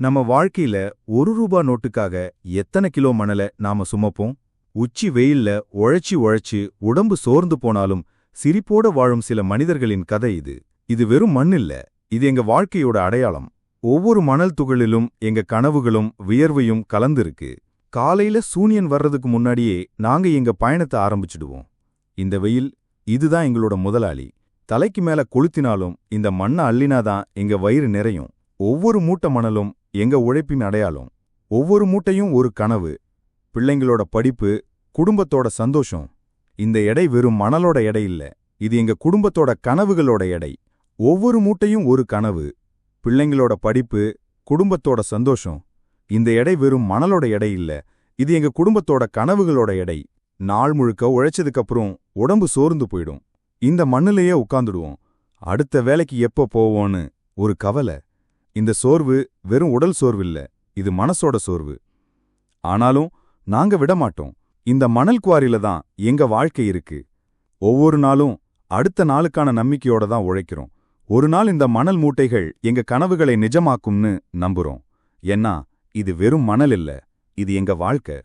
நம்ம வாழ்க்கையில ஒரு ரூபா நோட்டுக்காக எத்தனை கிலோ மணல நாம சுமப்போம்? உச்சி வெயில்ல உழைச்சி உழைச்சி உடம்பு சோர்ந்து போனாலும் சிரிப்போட வாழும் சில மனிதர்களின் கதை இது. இது வெறும் மண் இல்ல இது எங்க வாழ்க்கையோட அடையாளம். ஒவ்வொரு மணல் துகளிலும் எங்க கனவுகளும் வியர்வையும் கலந்திருக்கு. காலையில சூனியன் வர்றதுக்கு முன்னாடியே நாங்க எங்க பயணத்தை ஆரம்பிச்சிடுவோம். இந்த வெயில் இதுதான் எங்களோட முதலாளி. தலைக்கு மேல கொளுத்தினாலும் இந்த மண்ணை அள்ளினாதான் எங்க வயிறு நிறையும். ஒவ்வொரு மூட்டை மணலும் எங்க உழைப்பின் அடையாளம் ஒவ்வொரு மூட்டையும் ஒரு கனவு பிள்ளைங்களோட படிப்பு குடும்பத்தோட சந்தோஷம். இந்த எடை வெறும் மணலோட எடை இல்ல இது எங்க குடும்பத்தோட கனவுகளோட எடை. ஒவ்வொரு மூட்டையும் ஒரு கனவு பிள்ளைங்களோட படிப்பு குடும்பத்தோட சந்தோஷம். இந்த எடை வெறும் மணலோட எடை இல்ல இது எங்க குடும்பத்தோட கனவுகளோட எடை. நாள் முழுக்க உழைச்சதுக்கப்புறம் உடம்பு சோர்ந்து போயிடும். இந்த மண்ணிலேயே உட்காந்துடுவோம் அடுத்த வேலைக்கு எப்போ போவோன்னு ஒரு கவலை. இந்த சோர்வு வெறும் உடல் சோர்வு இல்ல இது மனசோட சோர்வு. ஆனாலும் நாங்க விடமாட்டோம். இந்த மணல் குவாரியில தான் எங்க வாழ்க்கை இருக்கு. ஒவ்வொரு நாளும் அடுத்த நாளுக்கான நம்பிக்கையோட தான் உழைக்கிறோம். ஒரு நாள் இந்த மணல் மூட்டைகள் எங்க கனவுகளை நிஜமாக்கும்னு நம்புறோம். ஏன்னா இது வெறும் மணல் இல்ல இது எங்க வாழ்க்கை.